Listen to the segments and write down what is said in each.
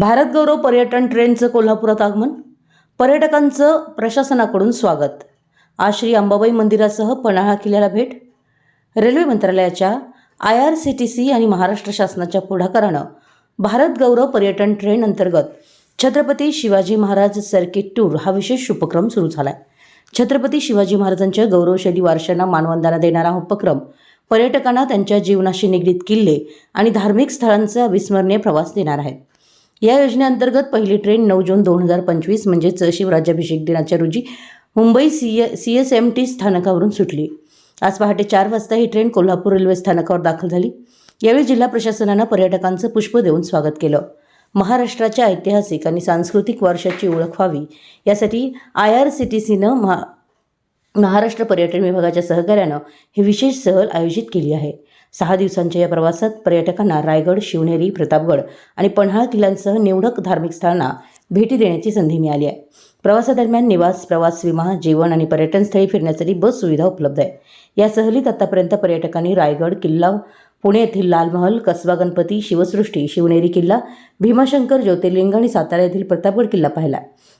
भारत गौरव पर्यटन ट्रेनचं कोल्हापुरात आगमन. पर्यटकांचं प्रशासनाकडून स्वागत. आज श्री अंबाबाई मंदिरासह पन्हाळा किल्ल्याला भेट. रेल्वे मंत्रालयाच्या I R C T C आणि महाराष्ट्र शासनाच्या पुढाकारानं भारत गौरव पर्यटन ट्रेन अंतर्गत छत्रपती शिवाजी महाराज सर्किट टूर हा विशेष उपक्रम सुरू झाला आहे छत्रपती शिवाजी महाराजांच्या गौरवशैली वारशांना मानवंदना देणारा हा उपक्रम पर्यटकांना त्यांच्या जीवनाशी निगडीत किल्ले आणि धार्मिक स्थळांचा अविस्मरणीय प्रवास देणार आहे. या योजनेअंतर्गत पहिली ट्रेन नऊ जून दोन हजार पंचवीस म्हणजेच शिवराज्याभिषेक दिनाच्या रोजी Mumbai C C S M T स्थानकावरून सुटली. आज पहाटे चार वाजता ही ट्रेन कोल्हापूर रेल्वे स्थानकावर दाखल झाली. यावेळी जिल्हा प्रशासनानं पर्यटकांचं पुष्प देऊन स्वागत केलं. महाराष्ट्राच्या ऐतिहासिक आणि सांस्कृतिक वारशाची ओळख व्हावी यासाठी आय आर सी टी सीनं महा महाराष्ट्र पर्यटन विभागाच्या सहकार्यानं ही विशेष सहल आयोजित केली आहे. सहा दिवसांच्या या प्रवासात पर्यटकांना रायगड शिवनेरी प्रतापगड आणि पन्हाळा किल्ल्यांसह निवडक धार्मिक स्थळांना भेटी देण्याची संधी मिळाली आहे. प्रवासादरम्यान निवास प्रवास विमा जेवण आणि पर्यटनस्थळी फिरण्यासाठी बस सुविधा उपलब्ध आहे. या सहलीत आतापर्यंत पर्यटकांनी रायगड किल्ला पुणे येथील लालमहल कसबा गणपती शिवसृष्टी शिवनेरी किल्ला भीमाशंकर ज्योतिर्लिंग आणि सातारा येथील प्रतापगड किल्ला पाहिला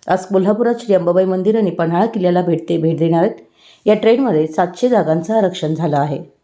आज कोल्हापुरात श्री अंबाबाई मंदिर आणि पन्हाळा किल्ल्याला भेटते भेट देणार आहेत. या ट्रेनमध्ये सातशे जागांचं आरक्षण झालं आहे.